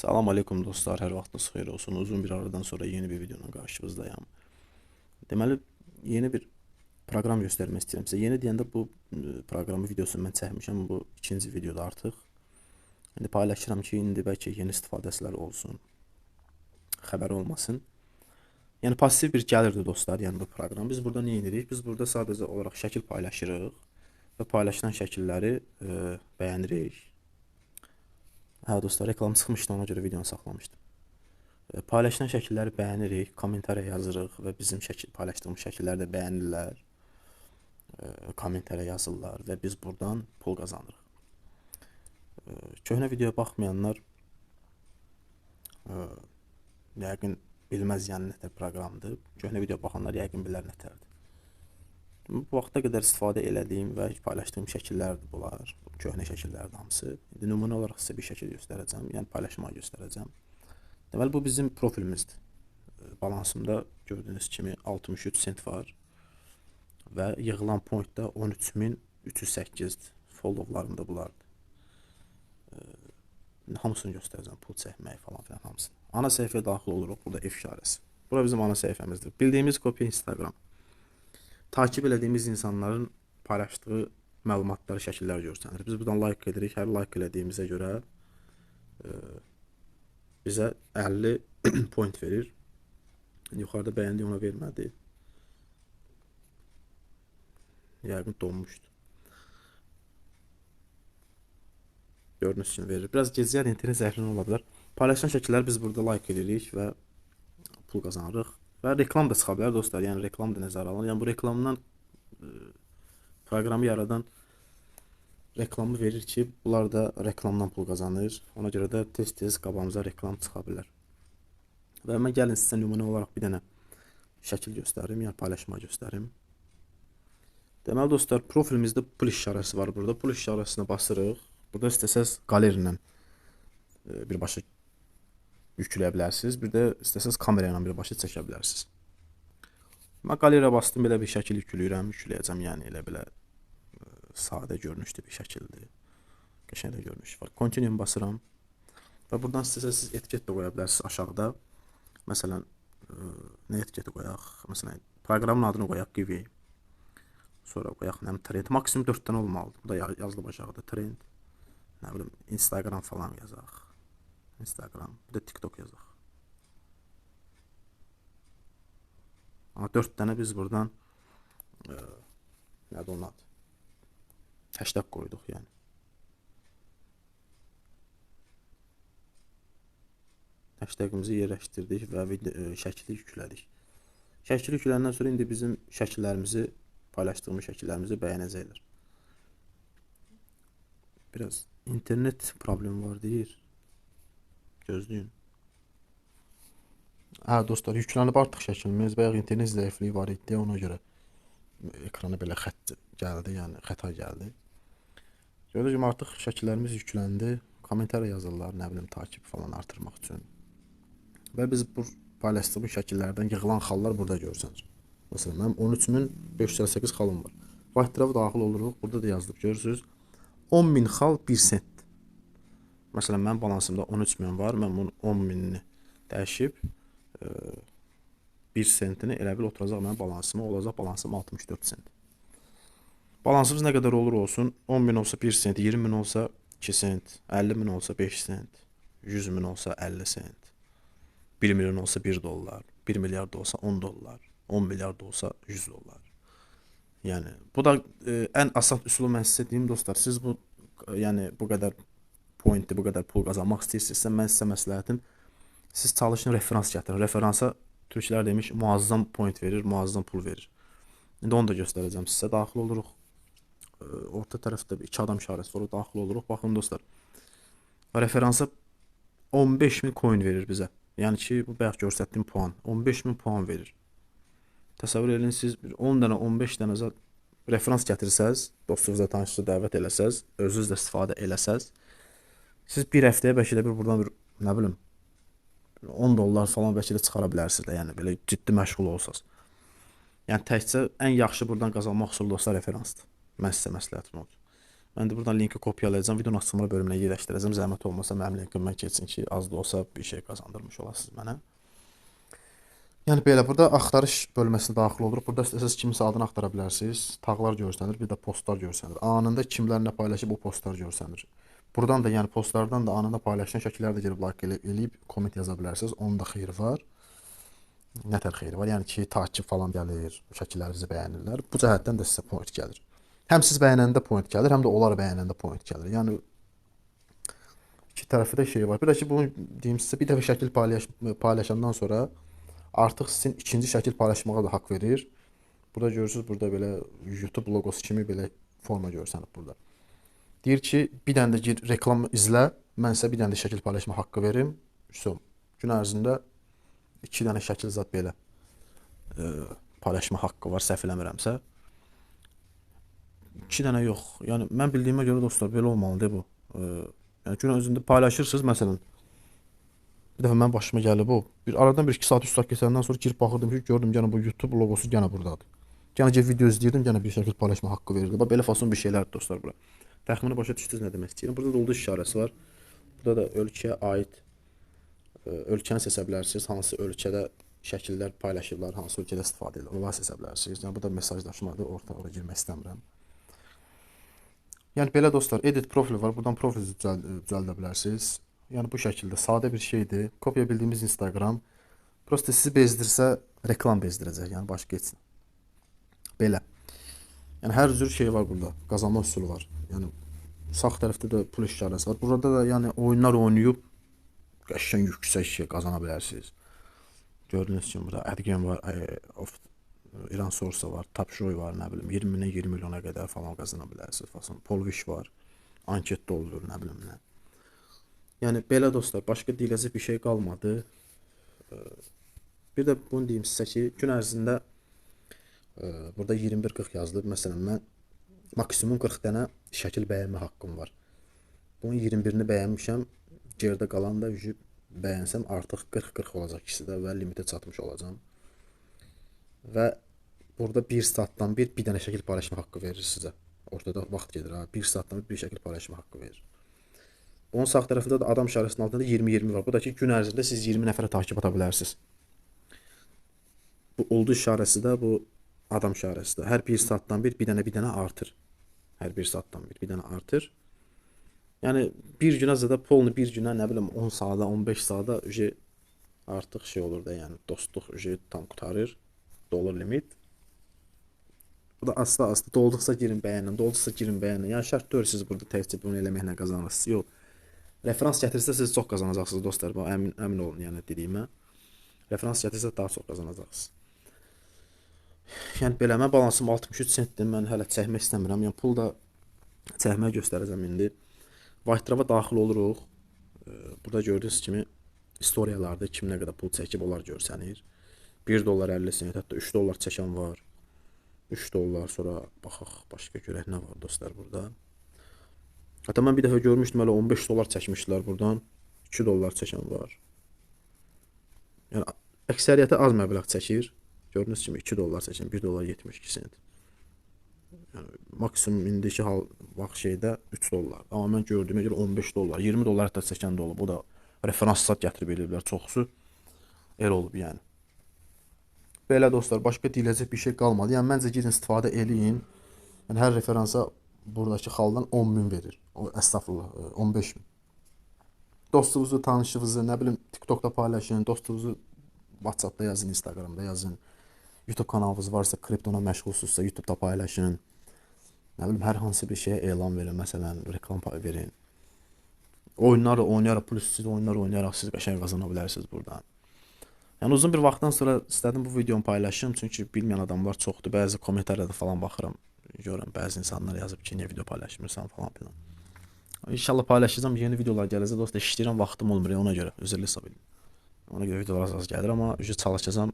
Salam aleykum dostlar, hər vaxtınız xeyir olsun. Uzun bir aradan sonra yeni bir videonun qarşınızdayım. Deməli, yeni bir proqram göstərmək istəyirəm sizə. Yeni deyəndə bu e, proqramı videosunu mən çəkmişəm. Bu ikinci videoda artıq. İndi paylaşıram ki, indi bəlkə yeni istifadəçilər olsun. Xəbər olmasın. Yəni pasiv bir gəlirdi dostlar, yəni bu proqram. Biz burada nə edirik? Biz burada sadəcə olaraq şəkil paylaşırıq və paylaşılan şəkilləri e, bəyənirik. Hə dostlar, reklam çıxmışdı, ona görə videonu saxlamışdım. E, Paylaşılan şəkilləri bəyənirik, kommentariya yazırıq və bizim şəkil paylaşdığımız şəkilləri də bəyənirlər. E, Kommentariya yazırlar və biz buradan pul qazanırıq. E, Köhnə videoya baxmayanlar yəqin bilməz yəni nətər proqramdır. Köhnə video baxanlar yəqin bilər nətərdir. Bu vaxta qədər istifadə elədiyim və paylaşdığım şəkillərdir bunlar. Bu köhnə şəkillərdir hamısı. İndi nümunə olaraq sizə bir şəkil göstərəcəm, yəni paylaşmağı göstərəcəm. Deməli bu bizim profilimizdir. E, Balansımda gördüyünüz kimi 63 sent var və yığılan point da 13308-dir. Followlarım da bulardır. İndi hamısını göstərəcəm, pul çəkmək falan filan hamısını. Ana səhifəyə daxil oluruq, burada F işarəsi. Bura bizim ana səhifəmizdir. Bildiyimiz kopya Instagram. Takip elədiyimiz insanların paylaşdığı məlumatları, şəkillər görsənir. Biz buradan like edirik. Hər like elədiyimizə görə e, bizə 50 point verir. Yuxarıda bəyəndi, ona vermədi. Yəqin donmuşdu. Gördüyünüz kimi verir. Biraz gecəyər internet zəhrin ola bilər. Paylaşılan şəkilləri biz burada like edirik və pul qazanırıq. Və reklam da çıxa bilər dostlar. Yəni reklam da nəzərə alın. Yəni bu reklamdan e, proqramı yaradan reklamı verir ki, bunlar da reklamdan pul qazanır. Ona görə də tez-tez qabağımıza reklam çıxa bilər. Və mən gəlin sizə nümunə olaraq bir dənə şəkil göstərim, yəni paylaşma göstərim. Deməli dostlar, profilimizdə pul işarəsi var burada. Pul işarəsinə basırıq. Burada istəsəz qaleriyadan e, birbaşa yükləyə bilərsiniz. Bir də istəsəz kamera ilə birbaşa çəkə bilərsiniz. Mən bastım, belə bir şəkil yükləyirəm, yükləyəcəm, yəni elə belə e, sadə görünüşlü bir şəkildir. Qəşəng də görünüş var. Continue basıram. Və buradan istəsəz siz etiket də qoya bilərsiniz aşağıda. Məsələn, e, nə etiketi qoyaq? Məsələn, proqramın adını qoyaq Givi. Sonra qoyaq nə trend. Maksimum 4 dənə olmalıdır. Bu da ya- yazılıb aşağıda trend. Nə bilim Instagram falan yazaq. Instagram, bir də TikTok yazaq. Amma 4 dənə biz buradan e, nədir onun adı? Hashtag qoyduq yəni. Hashtagimizi yerləşdirdik və video, e, şəkli yüklədik. Şəkli yükləyəndən sonra indi bizim şəkillərimizi, paylaşdığımız şəkillərimizi bəyənəcəklər. Biraz internet problemi var deyir. Gözləyin. Hə dostlar, yüklənib artıq şəklimiz. Bayaq internet zəifliyi var idi, ona görə ekrana belə xətt gəldi, yəni xəta gəldi. Gördüyünüz kimi artıq şəkillərimiz yükləndi. Kommentariya yazırlar, nə bilim takip falan artırmaq üçün. Və biz bu paylaşdığımız şəkillərdən yığılan xallar burada görürsünüz. Məsələn, mənim 13558 xalım var. White daxil oluruq. Burada da yazılıb görürsüz. 10000 xal 1 sent. Məsələn, mənim balansımda 13 min var. Mən bunun 10 minini dəyişib e, 1 sentini elə bil oturacaq mənim balansıma, olacaq balansım 64 sent. Balansımız nə qədər olur olsun, 10 min olsa 1 sent, 20 min olsa 2 sent, 50 min olsa 5 sent, 100 min olsa 50 sent, 1 milyon olsa 1 dollar, 1 milyar da olsa 10 dollar, 10 milyar da olsa 100 dollar. Yəni bu da e, ən asad üsulu mən sizə deyim dostlar, siz bu e, yəni bu qədər pointli, bu qədər pul qazanmaq istəyirsinizsə, mən sizə məsləhətim siz çalışın referans gətirin. Referansa türklər demiş muazzam point verir, muazzam pul verir. İndi onu da göstərəcəm sizə. Daxil oluruq. E, Orta tərəfdə iki adam işarəsi var. Daxil oluruq. Baxın dostlar. Referansa 15000 coin verir bizə. Yəni ki, bu bayaq göstərdiyim puan 15000 puan verir. Təsəvvür edin siz bir 10 dənə, 15 dənə referans gətirsəz, dostunuza, tanışınıza dəvət eləsəz, özünüz də istifadə eləsəz, siz bir həftəyə bəlkə də bir buradan bir nə bilim 10 dollar falan bəlkə də çıxara bilərsiniz də, yəni belə ciddi məşğul olsaz. Yəni təkcə ən yaxşı buradan qazanmaq üsulu dostlar referansdır. Mən sizə məsləhətim odur. Mən də buradan linki kopyalayacağam, videonun açılma bölümünə yerləşdirəcəm. Zəhmət olmasa mənim linkimdən keçsin ki, az da olsa bir şey qazandırmış olasınız mənə. Yəni belə burada axtarış bölməsinə daxil oluruq. Burada istəsəz kimsə adını axtara bilərsiniz. Tağlar görsənir, bir də postlar görsənir. Anında kimlər nə paylaşıb o postlar görsənir. Buradan da yəni postlardan da anında paylaşılan şəkilləri də girib like elə- eləyib komment yaza bilərsiniz. Onun da xeyri var. Nə tər xeyri var? Yəni ki, takip falan gəlir, şəkillərinizi bəyənirlər. Bu cəhətdən də sizə point gəlir. Həm siz bəyənəndə point gəlir, həm də onlar bəyənəndə point gəlir. Yəni iki tərəfli də şey var. Bir də ki, bunu deyim sizə bir dəfə şəkil paylaş paylaşandan sonra artıq sizin ikinci şəkil paylaşmağa da haqq verir. Burada görürsüz, burada belə YouTube loqosu kimi belə forma görsənib burada. Deyir ki, bir dənə də gir reklam izlə, mən sizə bir dənə də şəkil paylaşma haqqı verim. So, gün ərzində 2 dənə şəkil zad belə e, paylaşma haqqı var, səhv eləmirəmsə. 2 dənə yox. Yəni mən bildiyimə görə dostlar belə olmalıdır bu. E, yəni gün özündə paylaşırsınız məsələn. Bir dəfə mənim başıma gəlib o. Bir aradan bir 2 saat, 3 saat keçəndən sonra girib baxırdım ki, gördüm yenə bu YouTube loqosu yenə burdadır. Yenə gəlib video izləyirdim, yenə bir şəkil paylaşma haqqı verirdi. Bax belə fason bir şeylərdir dostlar bura. Təxmini başa düşdünüz nə demək? Burada da ulduz işarəsi var. Burada da ölkəyə aid e, ölkəni seçə bilərsiniz. Hansı ölkədə şəkillər paylaşırlar, hansı ölkədə istifadə edirlər. Onları seçə bilərsiniz. Yəni bu da mesajlaşmadır. Orta ora girmək istəmirəm. Yəni belə dostlar, edit profil var. Buradan profil düzəld düzəldə bilərsiniz. Yəni bu şəkildə sadə bir şeydir. Kopya bildiyimiz Instagram. Prosta sizi bezdirsə reklam bezdirəcək. Yəni başqa heç. Belə. Yəni hər cür şey var burada. Qazanma üsulu var. Yəni sağ tərəfdə də pul işarəsi var. Burada da yəni oyunlar oynayıb qəşəng yüksək şey qazana bilərsiniz. Gördüyünüz kimi burada Adgame var, e, of İran Source var, Tapşoy var, nə bilim 20-dən 20 milyona qədər falan qazana bilərsiniz. Fason Polvish var. Anket doldurur, nə bilim nə. Yəni belə dostlar, başqa deyiləcək bir şey qalmadı. E, Bir də bunu deyim sizə ki, gün ərzində e, burada 21-40 yazılıb. Məsələn, mən maksimum 40 dənə şəkil bəyənmə haqqım var. Bunun 21-ni bəyənmişəm. Geridə qalan da ücü bəyənsəm artıq 40-40 olacaq ikisi də və limitə çatmış olacağam. Və burada 1 saatdan bir bir dənə şəkil paylaşma haqqı verir sizə. Ortada vaxt gedir ha. 1 saatdan bir bir şəkil paylaşma haqqı verir. Onun sağ tərəfində də adam işarəsinin altında 20-20 var. Bu da ki, gün ərzində siz 20 nəfərə takib ata bilərsiniz. Bu ulduz işarəsi də bu adam işarəsi də. Hər 1 saatdan bir bir dənə bir dənə artır. Hər 1 saatdan bir bir dənə artır. Yəni bir günə zədə polnu bir günə nə bilim 10 saata, 15 saata üje artıq şey olur da, yəni dostluq üje tam qurtarır. Dolur limit. Bu da asta-asta dolduqsa girin bəyənin, dolduqsa girin bəyənin. Yəni şərt deyil siz burada təkcə bunu eləməklə qazanırsınız. Yox. Referans gətirsəz çox qazanacaqsınız dostlar. Bu əmin əmin olun yəni dediyimə. Referans gətirsəz daha çox qazanacaqsınız. Yəni belə mən balansım 63 sentdir. Mən hələ çəkmək istəmirəm. Yəni pul da çəkməyə göstərəcəm indi. White-Trava daxil oluruq. Burada gördüyünüz kimi istoriyalarda kim nə qədər pul çəkib onlar görsənir. 1 dollar 50 sent, hətta 3 dollar çəkən var. 3 dollar sonra baxaq başqa görək nə var dostlar burada. Hətta mən bir dəfə görmüşdüm hələ 15 dollar çəkmişdilər burdan. 2 dollar çəkən var. Yəni əksəriyyəti az məbləğ çəkir. Gördüyünüz kimi 2 dollar çəkən, 1 dollar 72 sent. Yəni maksimum indiki hal vaxt şeydə 3 dollar. Amma mən gördüyümə görə 15 dollar, 20 dollar hətta çəkən də olub. Bu da referans zad gətirib eləyiblər çoxusu. El olub yəni. Belə dostlar, başqa deyiləcək bir şey qalmadı. Yəni məncə gedin istifadə eləyin. Yəni hər referansa buradakı xaldan 10 min verir. O əstəğfurullah, e, 15 min. Dostunuzu, tanışınızı, nə bilim TikTokda paylaşın, dostunuzu WhatsAppda yazın, Instagramda yazın. YouTube kanalınız varsa, kriptona məşğulsunuzsa YouTube'da paylaşın. Nə bilim hər hansı bir şeyə elan verin, məsələn, reklam verin. Oyunları oynayaraq, plus siz oyunlar oynayaraq siz qəşəng qazana bilərsiniz buradan. Yəni uzun bir vaxtdan sonra istədim bu videonu paylaşım, çünki bilməyən adamlar çoxdur. Bəzi kommentlərdə falan baxıram, görürəm bəzi insanlar yazıb ki, niyə video paylaşmırsan falan filan. İnşallah paylaşacağam, yeni videolar gələcək. Dostlar, işləyirəm, vaxtım olmur, ona görə üzrlü hesab edin. Ona görə videolar az az gəlir, amma ücret çalışacağam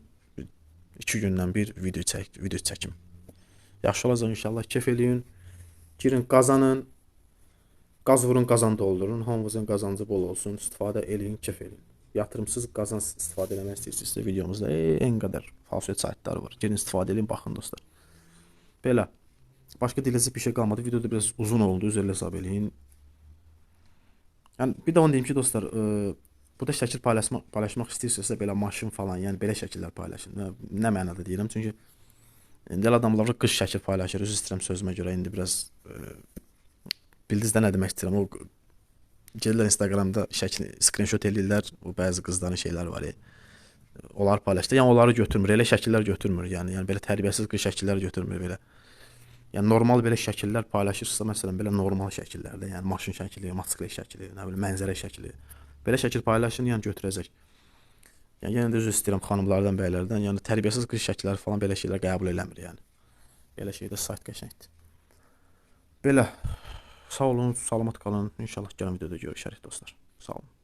2 gündən bir video çək, video çəkim. Yaxşı olacaq inşallah. Kef eləyin. Girin, qazanın. Qaz vurun, qazan doldurun. Hamınızın qazancı bol olsun. İstifadə eləyin, kef eləyin. Yatırımsız qazanc istifadə etmək istəyirsinizsə videomuzda e, en qədər falsiyet saytları var. Girin istifadə edin, baxın dostlar. Belə. Başqa deyiləcək bir şey qalmadı. Video da biraz uzun oldu, üzr hesab eləyin. Yəni bir də onu deyim ki, dostlar, ə, burada şəkil paylaşmaq paylaşmaq istəyirsinizsə belə maşın falan, yəni belə şəkillər paylaşın. Nə, nə mənada deyirəm? Çünki indi elə adamlar qış şəkil paylaşır. Üzr istəyirəm sözümə görə indi biraz ə, bildiniz də nə demək istəyirəm? O gəlirlər Instagramda şəkil screenshot eləyirlər. O bəzi qızların şeyləri var. Ya, onlar paylaşdı. Yəni onları götürmür. Elə şəkillər götürmür. Yəni yəni belə tərbiyəsiz qız şəkillər götürmür belə. Yəni normal belə şəkillər paylaşırsınızsa, məsələn, belə normal şəkillərdə, yəni maşın şəkli, motosiklet şəkli, nə bilim, mənzərə şəkli. Belə şəkil paylaşın, yəni götürəcək. Yəni yenə də üzr istəyirəm xanımlardan, bəylərdən. Yəni tərbiyəsiz qız şəkilləri falan belə şeylər qəbul eləmir, yəni. Belə şeydə sayt qəşəngdir. Belə. Sağ olun, salamat qalın. İnşallah gələn videoda görüşərik dostlar. Sağ olun.